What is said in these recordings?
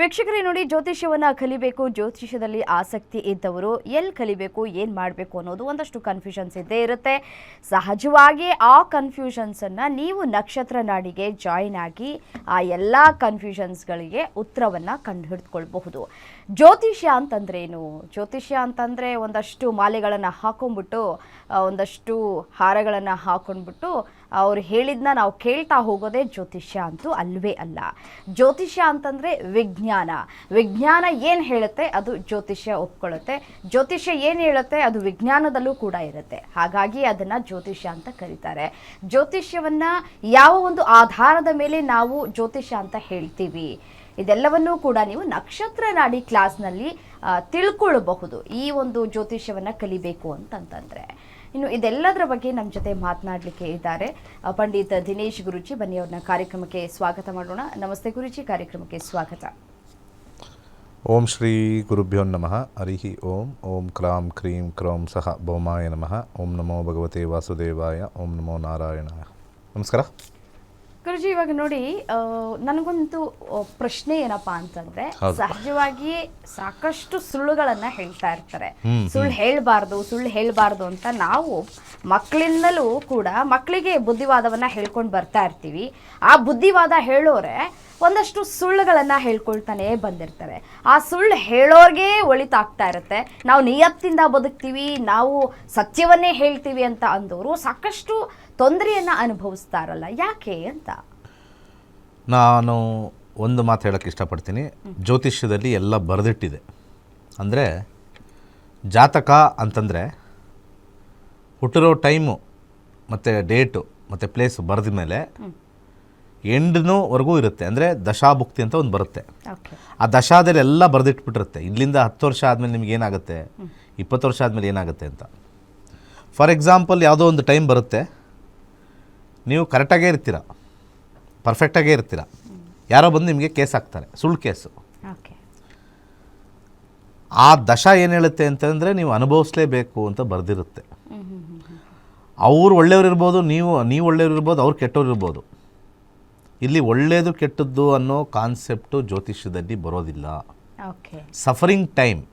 ವೀಕ್ಷಕರೇ ನೋಡಿ, ಜ್ಯೋತಿಷ್ಯವನ್ನು ಕಲಿಬೇಕು, ಜ್ಯೋತಿಷ್ಯದಲ್ಲಿ ಆಸಕ್ತಿ ಇದ್ದವರು ಎಲ್ಲಿ ಕಲಿಬೇಕು, ಏನು ಮಾಡಬೇಕು ಅನ್ನೋದು ಒಂದಷ್ಟು ಕನ್ಫ್ಯೂಷನ್ಸ್ ಇದ್ದೇ ಇರುತ್ತೆ. ಸಹಜವಾಗಿ ಆ ಕನ್ಫ್ಯೂಷನ್ಸನ್ನು ನೀವು ನಕ್ಷತ್ರ ನಾಡಿಗೆ ಜಾಯಿನ್ ಆಗಿ ಆ ಎಲ್ಲ ಕನ್ಫ್ಯೂಷನ್ಸ್ಗಳಿಗೆ ಉತ್ತರವನ್ನು ಕಂಡುಹಿಡಿದುಕೊಳ್ಬಹುದು ಜ್ಯೋತಿಷ್ಯ ಅಂತಂದ್ರೇನು? ಜ್ಯೋತಿಷ್ಯ ಅಂತಂದರೆ ಒಂದಷ್ಟು ಮಾಲೆಗಳನ್ನು ಹಾಕೊಂಡ್ಬಿಟ್ಟು ಒಂದಷ್ಟು ಹಾರಗಳನ್ನು ಹಾಕೊಂಡ್ಬಿಟ್ಟು ಅವ್ರು ಹೇಳಿದ್ನ ನಾವು ಕೇಳ್ತಾ ಹೋಗೋದೇ ಜ್ಯೋತಿಷ್ಯ ಅಂತೂ ಅಲ್ವೇ ಅಲ್ಲ. ಜ್ಯೋತಿಷ್ಯ ಅಂತಂದರೆ ವಿಜ್ಞಾನ. ವಿಜ್ಞಾನ ಏನು ಹೇಳುತ್ತೆ ಅದು ಜ್ಯೋತಿಷ್ಯ ಒಪ್ಕೊಳ್ಳುತ್ತೆ. ಜ್ಯೋತಿಷ್ಯ ಏನು ಹೇಳುತ್ತೆ ಅದು ವಿಜ್ಞಾನದಲ್ಲೂ ಕೂಡ ಇರುತ್ತೆ. ಹಾಗಾಗಿ ಅದನ್ನು ಜ್ಯೋತಿಷ್ಯ ಅಂತ ಕರೀತಾರೆ. ಜ್ಯೋತಿಷ್ಯವನ್ನು ಯಾವ ಒಂದು ಆಧಾರದ ಮೇಲೆ ನಾವು ಜ್ಯೋತಿಷ್ಯ ಅಂತ ಹೇಳ್ತೀವಿ, ಇದೆಲ್ಲವನ್ನೂ ಕೂಡ ನೀವು ನಕ್ಷತ್ರ ನಾಡಿ ಕ್ಲಾಸ್ನಲ್ಲಿ ತಿಳ್ಕೊಳ್ಳಬಹುದು ಈ ಒಂದು ಜ್ಯೋತಿಷ್ಯವನ್ನು ಕಲಿಬೇಕು ಅಂತಂತಂದ್ರೆ. ಇನ್ನು ಇದೆಲ್ಲದರ ಬಗ್ಗೆ ನಮ್ಮ ಜೊತೆ ಮಾತನಾಡಲಿಕ್ಕೆ ಇದ್ದಾರೆ ಪಂಡಿತ ದಿನೇಶ್ ಗುರುಜಿ. ಬನ್ನಿ ಅವ್ರನ್ನ ಕಾರ್ಯಕ್ರಮಕ್ಕೆ ಸ್ವಾಗತ ಮಾಡೋಣ. ನಮಸ್ತೆ ಗುರುಜಿ, ಕಾರ್ಯಕ್ರಮಕ್ಕೆ ಸ್ವಾಗತ. ಓಂ ಶ್ರೀ ಗುರುಭ್ಯೋ ನಮಃ. ಹರಿ ಓಂ. ಓಂ ಕ್ರಾಂ ಕ್ರೀಂ ಕ್ರೋಂ ಸಹ ಬೋಮಾಯ ನಮಃ. ಓಂ ನಮೋ ಭಗವತೆ ವಾಸುದೇವಾಯ. ಓಂ ನಮೋ ನಾರಾಯಣಾಯ. ನಮಸ್ಕಾರ. ಗುರುಜಿ ಇವಾಗ ನೋಡಿ ನನಗೊಂದು ಪ್ರಶ್ನೆ ಏನಪ್ಪಾ ಅಂತಂದ್ರೆ. ಸಹಜವಾಗಿ ಸಾಕಷ್ಟು ಸುಳ್ಳುಗಳನ್ನ ಹೇಳ್ತಾ ಇರ್ತಾರೆ. ಸುಳ್ಳು ಹೇಳ್ಬಾರ್ದು ಸುಳ್ಳು ಹೇಳ್ಬಾರ್ದು ಅಂತ ನಾವು ಮಕ್ಕಳಿಂದಲೂ ಕೂಡ ಮಕ್ಕಳಿಗೆ ಬುದ್ಧಿವಾದವನ್ನ ಹೇಳ್ಕೊಂಡು ಬರ್ತಾ ಇರ್ತೀವಿ. ಆ ಬುದ್ಧಿವಾದ ಹೇಳೋರೆ ಒಂದಷ್ಟು ಸುಳ್ಳುಗಳನ್ನ ಹೇಳ್ಕೊಳ್ತಾನೆ ಬಂದಿರ್ತಾರೆ. ಆ ಸುಳ್ಳು ಹೇಳೋರ್ಗೆ ಒಳಿತಾಗ್ತಾ ಇರುತ್ತೆ. ನಾವು ನಿಯತ್ತಿಂದ ಬದುಕ್ತೀವಿ ನಾವು ಸತ್ಯವನ್ನೇ ಹೇಳ್ತೀವಿ ಅಂತ ಅಂದವರು ಸಾಕಷ್ಟು ತೊಂದರೆಯನ್ನ ಅನುಭವಿಸ್ತಾರಲ್ಲ ಯಾಕೆ ಅಂತ? ನಾನು ಒಂದು ಮಾತು ಹೇಳೋಕ್ಕೆ ಇಷ್ಟಪಡ್ತೀನಿ. ಜ್ಯೋತಿಷ್ಯದಲ್ಲಿ ಎಲ್ಲ ಬರೆದಿಟ್ಟಿದೆ. ಅಂದರೆ ಜಾತಕ ಅಂತಂದರೆ ಹುಟ್ಟಿರೋ ಟೈಮು ಮತ್ತು ಡೇಟು ಮತ್ತು ಪ್ಲೇಸ್ ಬರೆದ ಮೇಲೆ ಎಂಡ್ನೂವರೆಗೂ ಇರುತ್ತೆ. ಅಂದರೆ ದಶಾಭುಕ್ತಿ ಅಂತ ಒಂದು ಬರುತ್ತೆ. ಆ ದಶಾದಲ್ಲಿ ಎಲ್ಲ ಬರೆದಿಟ್ಬಿಟ್ಟಿರುತ್ತೆ. ಇಲ್ಲಿಂದ ಹತ್ತು ವರ್ಷ ಆದಮೇಲೆ ನಿಮ್ಗೆ ಏನಾಗುತ್ತೆ? ಇಪ್ಪತ್ತು ವರ್ಷ ಆದಮೇಲೆ ಏನಾಗುತ್ತೆ ಅಂತ. ಫಾರ್ ಎಕ್ಸಾಂಪಲ್ ಯಾವುದೋ ಒಂದು ಟೈಮ್ ಬರುತ್ತೆ. ನೀವು ಕರೆಕ್ಟಾಗೇ ಇರ್ತೀರ. ಪರ್ಫೆಕ್ಟಾಗೇ ಇರ್ತೀರ. ಯಾರೋ ಬಂದು ನಿಮಗೆ ಕೇಸ್ ಹಾಕ್ತಾರೆ. ಸುಳ್ಳು ಕೇಸು. ಓಕೆ. ಆ ದಶ ಏನು ಹೇಳುತ್ತೆ ಅಂತಂದರೆ ನೀವು ಅನುಭವಿಸ್ಲೇಬೇಕು ಅಂತ ಬರೆದಿರುತ್ತೆ. ಅವರು ಒಳ್ಳೆಯವ್ರು ಇರ್ಬೋದು ನೀವು ನೀವು ಒಳ್ಳೆಯವ್ರು ಇರ್ಬೋದು ಅವ್ರು ಕೆಟ್ಟವ್ರು ಇರ್ಬೋದು. ಇಲ್ಲಿ ಒಳ್ಳೆಯದು ಕೆಟ್ಟದ್ದು ಅನ್ನೋ ಕಾನ್ಸೆಪ್ಟು ಜ್ಯೋತಿಷ್ಯದಲ್ಲಿ ಬರೋದಿಲ್ಲ. Suffering time.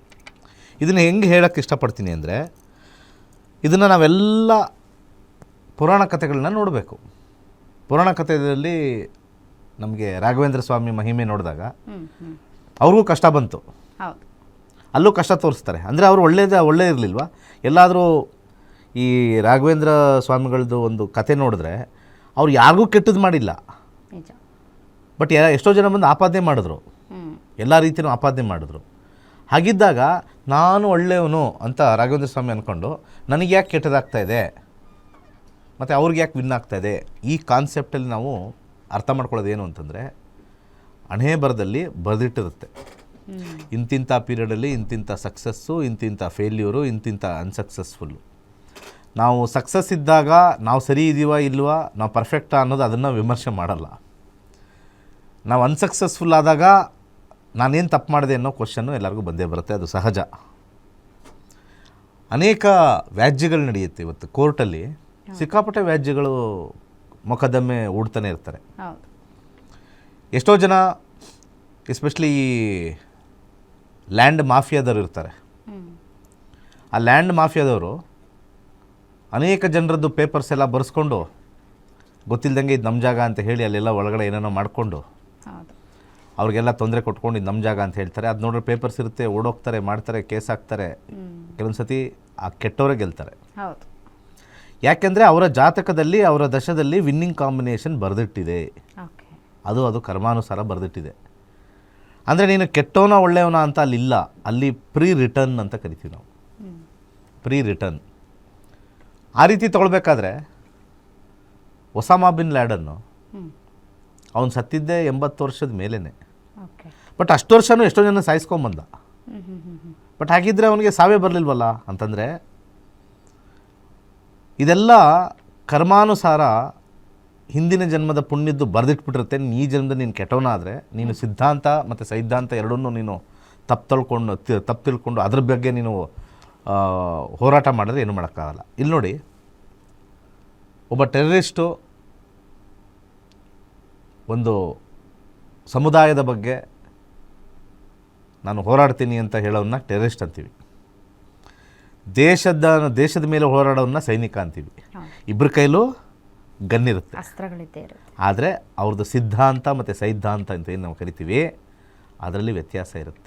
ಇದನ್ನು ಹೆಂಗೆ ಹೇಳೋಕ್ಕೆ ಇಷ್ಟಪಡ್ತೀನಿ ಅಂದರೆ ಇದನ್ನು ನಾವೆಲ್ಲ ಪುರಾಣ ಕಥೆಗಳನ್ನ ನೋಡಬೇಕು. ಪುರಾಣ ಕಥೆಯಲ್ಲಿ ನಮಗೆ ರಾಘವೇಂದ್ರ ಸ್ವಾಮಿ ಮಹಿಮೆ ನೋಡಿದಾಗ ಅವ್ರಿಗೂ ಕಷ್ಟ ಬಂತು. ಅಲ್ಲೂ ಕಷ್ಟ ತೋರಿಸ್ತಾರೆ. ಅಂದರೆ ಅವರು ಒಳ್ಳೇದೇ ಒಳ್ಳೆ ಇರಲಿಲ್ವಾ? ಎಲ್ಲಾದರೂ ಈ ರಾಘವೇಂದ್ರ ಸ್ವಾಮಿಗಳದ್ದು ಒಂದು ಕತೆ ನೋಡಿದ್ರೆ ಅವ್ರು ಯಾರಿಗೂ ಕೆಟ್ಟದ್ದು ಮಾಡಿಲ್ಲ. ಬಟ್ ಎಷ್ಟೋ ಜನ ಬಂದು ಆಪಾದನೆ ಮಾಡಿದ್ರು. ಎಲ್ಲ ರೀತಿಯೂ ಆಪಾದನೆ ಮಾಡಿದ್ರು. ಹಾಗಿದ್ದಾಗ ನಾನು ಒಳ್ಳೆಯವನು ಅಂತ ರಾಘವೇಂದ್ರ ಸ್ವಾಮಿ ಅಂದ್ಕೊಂಡು ನನಗೆ ಯಾಕೆ ಕೆಟ್ಟದಾಗ್ತಾ ಇದೆ? ಮತ್ತು ಅವ್ರಿಗೆ ಯಾಕೆ ವಿನ್ ಆಗ್ತಾ ಇದೆ? ಈ ಕಾನ್ಸೆಪ್ಟಲ್ಲಿ ನಾವು ಅರ್ಥ ಮಾಡ್ಕೊಳ್ಳೋದು ಏನು ಅಂತಂದರೆ ಹಣೆ ಬರದಲ್ಲಿ ಬರೆದಿಟ್ಟಿರುತ್ತೆ. ಇಂತಿಂಥ ಪೀರಿಯಡಲ್ಲಿ ಇಂತಿಂಥ ಸಕ್ಸಸ್ಸು ಇಂತಿಂಥ ಫೇಲ್ಯೂರು ಇಂತಿಂಥ ಅನ್ಸಕ್ಸಸ್ಫುಲ್ಲು ನಾವು ಸಕ್ಸಸ್ ಇದ್ದಾಗ ನಾವು ಸರಿ ಇದೀವಾ ಇಲ್ವಾ ನಾವು ಪರ್ಫೆಕ್ಟಾ ಅನ್ನೋದು ಅದನ್ನು ವಿಮರ್ಶೆ ಮಾಡಲ್ಲ. ನಾವು ಅನ್ಸಕ್ಸಸ್ಫುಲ್ ಆದಾಗ ನಾನೇನು ತಪ್ಪು ಮಾಡಿದೆ ಅನ್ನೋ ಕ್ವಶನ್ನು ಎಲ್ಲರಿಗೂ ಬಂದೇ ಬರುತ್ತೆ ಅದು ಸಹಜ. ಅನೇಕ ವ್ಯಾಜ್ಯಗಳು ನಡೆಯುತ್ತೆ ಇವತ್ತು. ಕೋರ್ಟಲ್ಲಿ ಸಿಕ್ಕಾಪಟ್ಟೆ ವ್ಯಾಜ್ಯಗಳು ಮೊಕದ್ದಮೆ ಹೂಡ್ತಾನೆ ಇರ್ತಾರೆ. ಎಷ್ಟೋ ಜನ ಎಸ್ಪೆಷಲಿ ಈ ಲ್ಯಾಂಡ್ ಮಾಫಿಯಾದವರು ಇರ್ತಾರೆ. ಆ ಲ್ಯಾಂಡ್ ಮಾಫಿಯಾದವರು ಅನೇಕ ಜನರದ್ದು ಪೇಪರ್ಸ್ ಎಲ್ಲ ಬರೆಸ್ಕೊಂಡು ಗೊತ್ತಿಲ್ಲದಂಗೆ ಇದು ನಮ್ಮ ಜಾಗ ಅಂತ ಹೇಳಿ ಅಲ್ಲೆಲ್ಲ ಒಳಗಡೆ ಏನೇನೋ ಮಾಡಿಕೊಂಡು ಅವ್ರಿಗೆಲ್ಲ ತೊಂದರೆ ಕೊಟ್ಕೊಂಡು ಇದು ನಮ್ಮ ಜಾಗ ಅಂತ ಹೇಳ್ತಾರೆ. ಅದು ನೋಡ್ರೆ ಪೇಪರ್ಸ್ ಇರುತ್ತೆ ಓಡೋಗ್ತಾರೆ ಮಾಡ್ತಾರೆ ಕೇಸ್ ಹಾಕ್ತಾರೆ. ಕೆಲವೊಂದು ಸತಿ ಆ ಕೆಟ್ಟವರೇ ಗೆಲ್ತಾರೆ. ಹೌದು. ಯಾಕೆಂದರೆ ಅವರ ಜಾತಕದಲ್ಲಿ ಅವರ ದಶದಲ್ಲಿ ವಿನ್ನಿಂಗ್ ಕಾಂಬಿನೇಷನ್ ಬರೆದಿಟ್ಟಿದೆ. ಅದು ಅದು ಕರ್ಮಾನುಸಾರ ಬರೆದಿಟ್ಟಿದೆ. ಅಂದರೆ ನೀನು ಕೆಟ್ಟವನ ಒಳ್ಳೆಯವನ ಅಂತ ಅಲ್ಲಿಲ್ಲ ಅಲ್ಲಿ ಪ್ರೀ ರಿಟರ್ನ್ ಅಂತ ಕರಿತೀವಿ ನಾವು. ಪ್ರೀ ರಿಟರ್ನ್ ಆ ರೀತಿ ತೊಗೊಳ್ಬೇಕಾದ್ರೆ ಒಸಾಮಾ ಬಿನ್ ಲ್ಯಾಡನ್ನು ಅವನು ಸತ್ತಿದ್ದೆ ಎಂಬತ್ತು ವರ್ಷದ ಮೇಲೇ ಬಟ್ ಅಷ್ಟು ವರ್ಷನೂ ಎಷ್ಟೋ ಜನ ಸಾಯಿಸ್ಕೊಂಬಂದ ಬಟ್ ಹಾಗಿದ್ರೆ ಅವನಿಗೆ ಸಾವೇ ಬರಲಿಲ್ವಲ್ಲ ಅಂತಂದರೆ ಇದೆಲ್ಲ ಕರ್ಮಾನುಸಾರ ಹಿಂದಿನ ಜನ್ಮದ ಪುಣ್ಯದ್ದು ಬರೆದಿಟ್ಬಿಟ್ಟಿರುತ್ತೆ. ನೀ ಈ ಜನ್ಮದಲ್ಲಿ ನೀನು ಕೆಟ್ಟವನಾದರೆ, ನೀನು ಸಿದ್ಧಾಂತ ಮತ್ತು ಸೈದ್ಧಾಂತ ಎರಡನ್ನೂ ನೀನು ತಪ್ಪು ತಳ್ಕೊಂಡು ತಪ್ಪು ತಿಳ್ಕೊಂಡು ಅದ್ರ ಬಗ್ಗೆ ನೀನು ಹೋರಾಟ ಮಾಡಿದ್ರೆ ಏನು ಮಾಡೋಕ್ಕಾಗಲ್ಲ. ಇಲ್ಲಿ ನೋಡಿ, ಒಬ್ಬ ಟೆರರಿಸ್ಟು ಒಂದು ಸಮುದಾಯದ ಬಗ್ಗೆ ನಾನು ಹೋರಾಡ್ತೀನಿ ಅಂತ ಹೇಳೋನ್ನ ಟೆರರಿಸ್ಟ್ ಅಂತೀವಿ. ದೇಶದ ದೇಶದ ಮೇಲೆ ಹೋರಾಡೋನ್ನ ಸೈನಿಕ ಅಂತೀವಿ. ಇಬ್ಬರ ಕೈಲೂ ಗನ್ನಿರುತ್ತೆ ಆದರೆ ಅವ್ರದ್ದು ಸಿದ್ಧಾಂತ ಮತ್ತು ಸೈದ್ಧಾಂತ ಅಂತ ಏನು ನಾವು ಕರಿತೀವಿ ಅದರಲ್ಲಿ ವ್ಯತ್ಯಾಸ ಇರುತ್ತೆ.